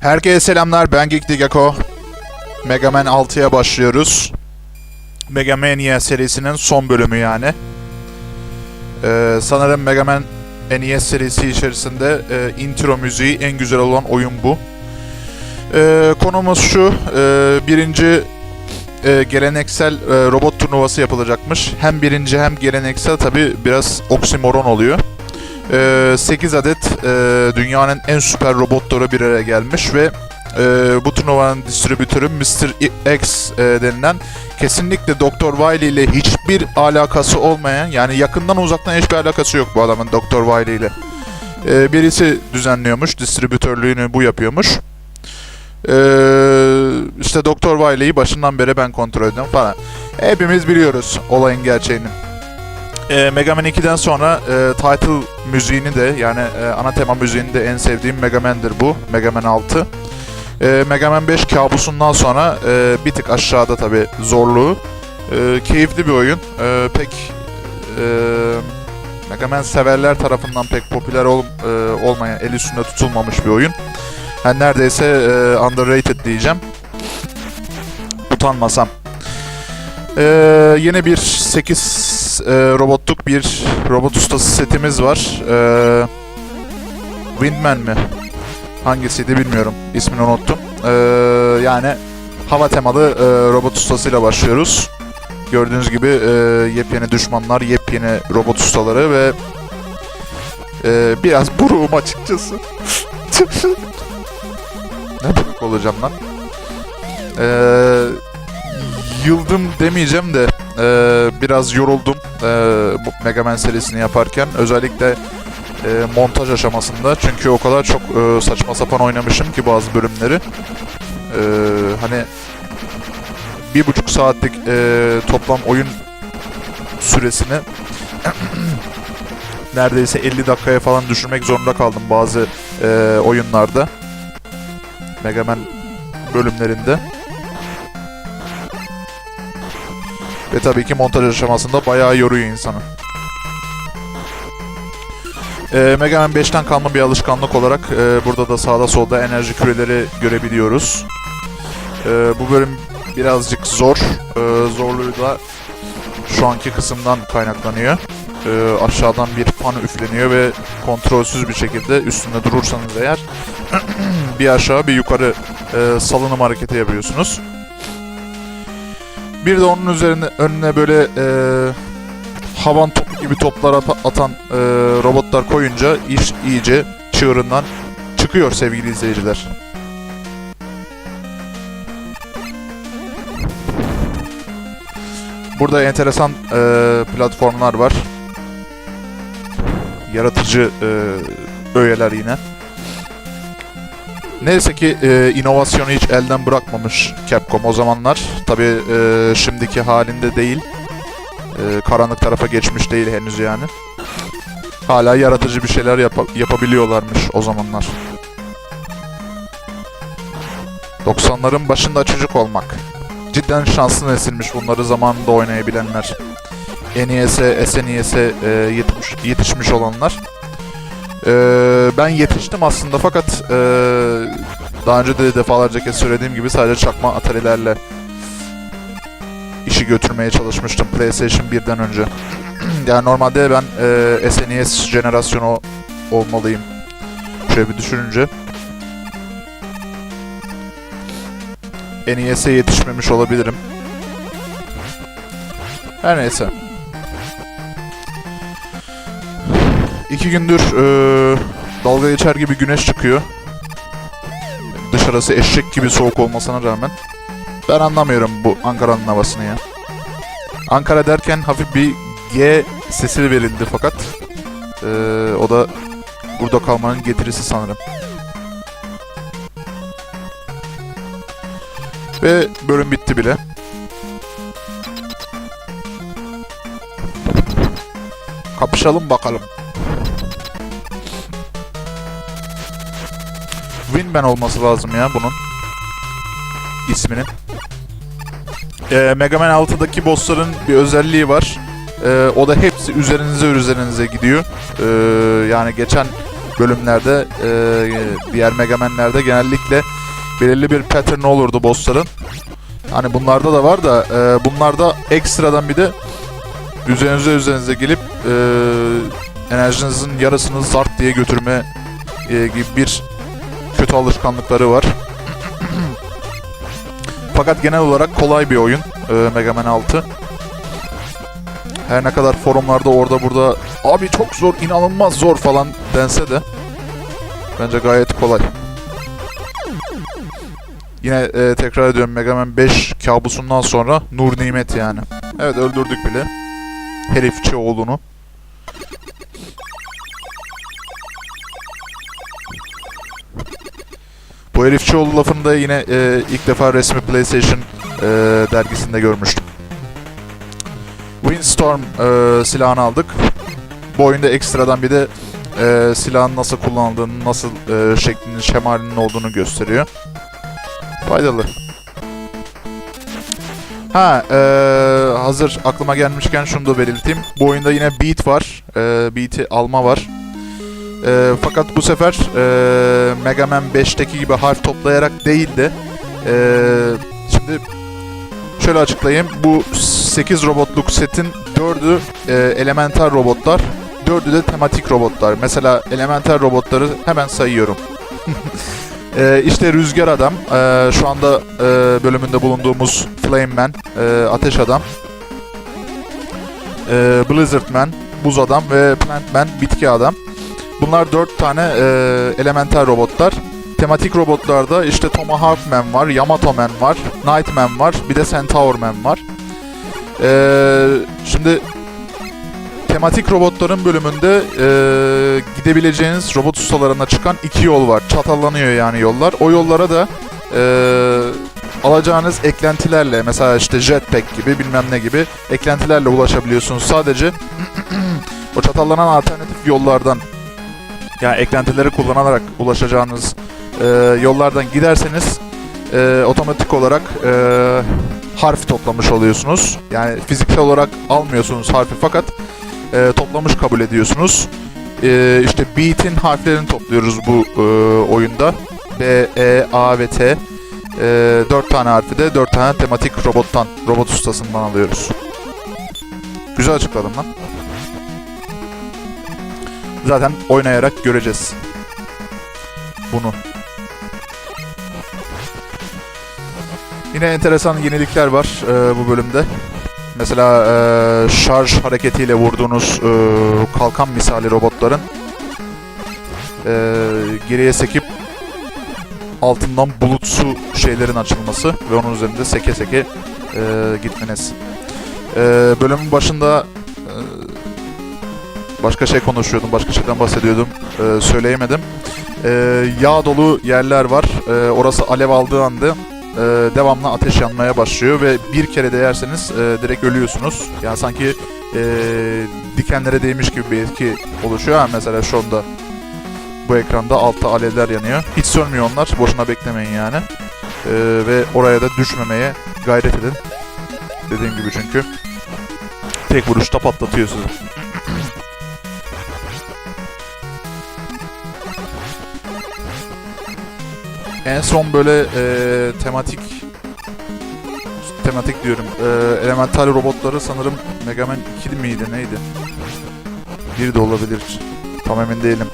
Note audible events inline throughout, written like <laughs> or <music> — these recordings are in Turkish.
Herkese selamlar ben Geek Digako. Mega Man 6'ya başlıyoruz. Mega Mania serisinin son bölümü yani. Ee, sanırım Mega Man NES serisi içerisinde e, intro müziği en güzel olan oyun bu. Ee, konumuz şu, e, birinci e, geleneksel e, robot turnuvası yapılacakmış. Hem birinci hem geleneksel tabi biraz oksimoron oluyor. Ee, 8 adet e, dünyanın en süper robotları bir araya gelmiş ve e, bu turnuvanın distribütörü Mr. X e, denilen kesinlikle Dr. Wily ile hiçbir alakası olmayan yani yakından uzaktan hiçbir alakası yok bu adamın Dr. Wily ile. E, birisi düzenliyormuş, distribütörlüğünü bu yapıyormuş. E, işte Dr. Wily'yi başından beri ben kontrol ediyorum falan. Hepimiz biliyoruz olayın gerçeğini. E, Mega Man 2'den sonra e, title müziğini de yani e, ana tema müziğini de en sevdiğim Mega Man'dir bu. Mega Man 6. E, Mega Man 5 kabusundan sonra e, bir tık aşağıda tabi zorluğu. E, keyifli bir oyun. E, pek e, Mega Man severler tarafından pek popüler ol, e, olmayan, el üstünde tutulmamış bir oyun. Yani neredeyse e, underrated diyeceğim. Utanmasam. Ee, yine bir 8 e, robotluk bir robot ustası setimiz var. Ee, Windman mi? Hangisiydi bilmiyorum. İsmini unuttum. Ee, yani hava temalı e, robot ustasıyla başlıyoruz. Gördüğünüz gibi e, yepyeni düşmanlar, yepyeni robot ustaları ve e, biraz buruğum açıkçası. <laughs> ne buruk olacağım lan? Eee yıldım demeyeceğim de e, biraz yoruldum e, bu Mega Man serisini yaparken. Özellikle e, montaj aşamasında. Çünkü o kadar çok e, saçma sapan oynamışım ki bazı bölümleri. E, hani bir buçuk saatlik e, toplam oyun süresini <clears throat> neredeyse 50 dakikaya falan düşürmek zorunda kaldım bazı e, oyunlarda. Mega Man bölümlerinde. Ve tabii ki montaj aşamasında bayağı yoruyor insanı. Ee, Mega Man 5'ten kalma bir alışkanlık olarak e, burada da sağda solda enerji küreleri görebiliyoruz. E, bu bölüm birazcık zor. E, zorluğu da şu anki kısımdan kaynaklanıyor. E, aşağıdan bir fan üfleniyor ve kontrolsüz bir şekilde üstünde durursanız eğer <clears throat> bir aşağı bir yukarı e, salınım hareketi yapıyorsunuz. Bir de onun üzerine önüne böyle e, havan topu gibi toplar ata- atan e, robotlar koyunca iş iyice çığırından çıkıyor sevgili izleyiciler. Burada enteresan e, platformlar var. Yaratıcı e, öğeler yine. Neyse ki e, inovasyonu hiç elden bırakmamış Capcom o zamanlar. Tabi e, şimdiki halinde değil. E, karanlık tarafa geçmiş değil henüz yani. Hala yaratıcı bir şeyler yapa- yapabiliyorlarmış o zamanlar. 90'ların başında çocuk olmak. Cidden şanslı nesilmiş bunları zamanında oynayabilenler. NES'e, SNES'e e, yetmiş, yetişmiş olanlar. Ee, ben yetiştim aslında fakat ee, daha önce de defalarca kez söylediğim gibi sadece çakma Atari'lerle işi götürmeye çalışmıştım PlayStation 1'den önce. <clears throat> yani normalde ben ee, SNES jenerasyonu olmalıyım. Şöyle bir düşününce. NES'e yetişmemiş olabilirim. Her neyse. İki gündür eee, dalga geçer gibi güneş çıkıyor. Dışarısı eşek gibi soğuk olmasına rağmen. Ben anlamıyorum bu Ankara'nın havasını ya. Ankara derken hafif bir G sesi verildi fakat eee, o da burada kalmanın getirisi sanırım. Ve bölüm bitti bile. Kapışalım bakalım. Winman olması lazım ya bunun. isminin. Ee, Mega Man 6'daki bossların bir özelliği var. Ee, o da hepsi üzerinize üzerinize gidiyor. Ee, yani geçen bölümlerde, e, diğer Mega Man'lerde genellikle belirli bir pattern olurdu bossların. Hani bunlarda da var da e, bunlarda ekstradan bir de üzerinize üzerinize gelip e, enerjinizin yarısını zart diye götürme e, gibi bir kötü alışkanlıkları var. <clears throat> Fakat genel olarak kolay bir oyun e, Mega Man 6. Her ne kadar forumlarda orada burada abi çok zor, inanılmaz zor falan dense de bence gayet kolay. Yine e, tekrar ediyorum Mega Man 5 kabusundan sonra nur nimet yani. Evet öldürdük bile. Herifçi oğlunu. Bu herifçioğlu lafını da yine e, ilk defa resmi PlayStation e, dergisinde görmüştüm. Windstorm e, silahını aldık. Bu oyunda ekstradan bir de e, silahın nasıl kullanıldığını, nasıl e, şeklinin, şemalinin olduğunu gösteriyor. Faydalı. Ha, e, hazır aklıma gelmişken şunu da belirteyim. Bu oyunda yine beat var. E, beat'i alma var. E, fakat bu sefer e, Mega Man 5'teki gibi harf toplayarak değil de e, şimdi şöyle açıklayayım. Bu 8 robotluk setin 4'ü e, elemental robotlar, 4'ü de tematik robotlar. Mesela elemental robotları hemen sayıyorum. <laughs> e, işte Rüzgar Adam, e, şu anda e, bölümünde bulunduğumuz Flame Man, e, Ateş Adam, e, Blizzard Man, Buz Adam ve Plant Man, Bitki Adam. Bunlar dört tane e, elemental robotlar. Tematik robotlarda işte Tomahawk Man var, Yamato Man var, Nightman var, bir de Centaur Man var. E, şimdi tematik robotların bölümünde e, gidebileceğiniz robot ustalarına çıkan iki yol var. Çatallanıyor yani yollar. O yollara da e, alacağınız eklentilerle mesela işte jetpack gibi bilmem ne gibi eklentilerle ulaşabiliyorsunuz. Sadece <clears throat> o çatallanan alternatif yollardan yani eklentileri kullanarak ulaşacağınız e, yollardan giderseniz e, otomatik olarak e, harf toplamış oluyorsunuz. Yani fiziksel olarak almıyorsunuz harfi fakat e, toplamış kabul ediyorsunuz. E, işte beat'in harflerini topluyoruz bu e, oyunda. B, E, A ve T. E, 4 tane harfi de 4 tane tematik robottan, robot ustasından alıyoruz. Güzel açıkladım lan. Zaten oynayarak göreceğiz. Bunu. Yine enteresan yenilikler var e, bu bölümde. Mesela e, şarj hareketiyle vurduğunuz e, kalkan misali robotların e, geriye sekip altından bulutsu şeylerin açılması ve onun üzerinde seke seke e, gitmeniz. E, bölümün başında başka şey konuşuyordum, başka şeyden bahsediyordum, e, söyleyemedim. E, yağ dolu yerler var. E, orası alev aldığı anda e, devamlı ateş yanmaya başlıyor ve bir kere değerseniz e, direkt ölüyorsunuz. Yani sanki e, dikenlere değmiş gibi bir etki oluşuyor. Ha, mesela şu anda bu ekranda altta alevler yanıyor. Hiç sönmüyor onlar. Boşuna beklemeyin yani. E, ve oraya da düşmemeye gayret edin. Dediğim gibi çünkü tek vuruşta patlatıyor sizi. En son böyle e, tematik tematik diyorum. E, elemental robotları sanırım Mega Man 2 miydi neydi? Bir de olabilir. Tam emin değilim.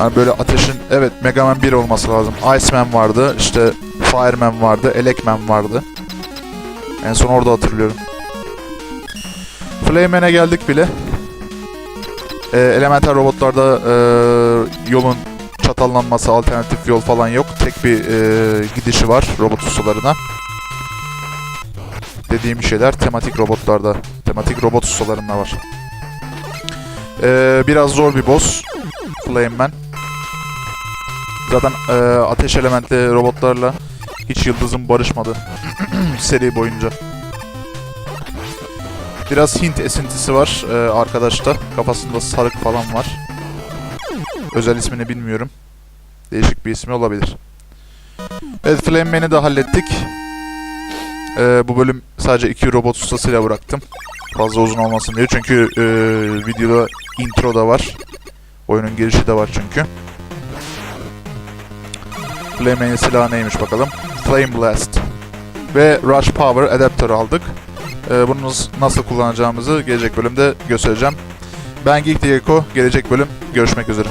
Yani böyle ateşin evet Mega Man 1 olması lazım. Iceman vardı, işte Fireman vardı, Elekman vardı. En son orada hatırlıyorum. Flameman'e geldik bile. E, elemental robotlarda e, yolun çatallanması, alternatif yol falan yok. Tek bir e, gidişi var robot ustalarına. Dediğim şeyler tematik robotlarda, tematik robot ustalarında var. E, biraz zor bir boss. Flame Man. Zaten e, ateş elementli robotlarla hiç yıldızım barışmadı <clears throat> seri boyunca. Biraz Hint esintisi var e, arkadaşta. Kafasında sarık falan var. Özel ismini bilmiyorum. Değişik bir ismi olabilir. Evet Flame Man'i de hallettik. Ee, bu bölüm sadece iki robot ustasıyla bıraktım. Fazla uzun olmasın diye. Çünkü e, videoda intro da var. Oyunun girişi de var çünkü. Flame Man'in silahı neymiş bakalım. Flame Blast. Ve Rush Power Adapter aldık. Ee, bunu nasıl kullanacağımızı gelecek bölümde göstereceğim. Ben Geek Diego. Gelecek bölüm görüşmek üzere.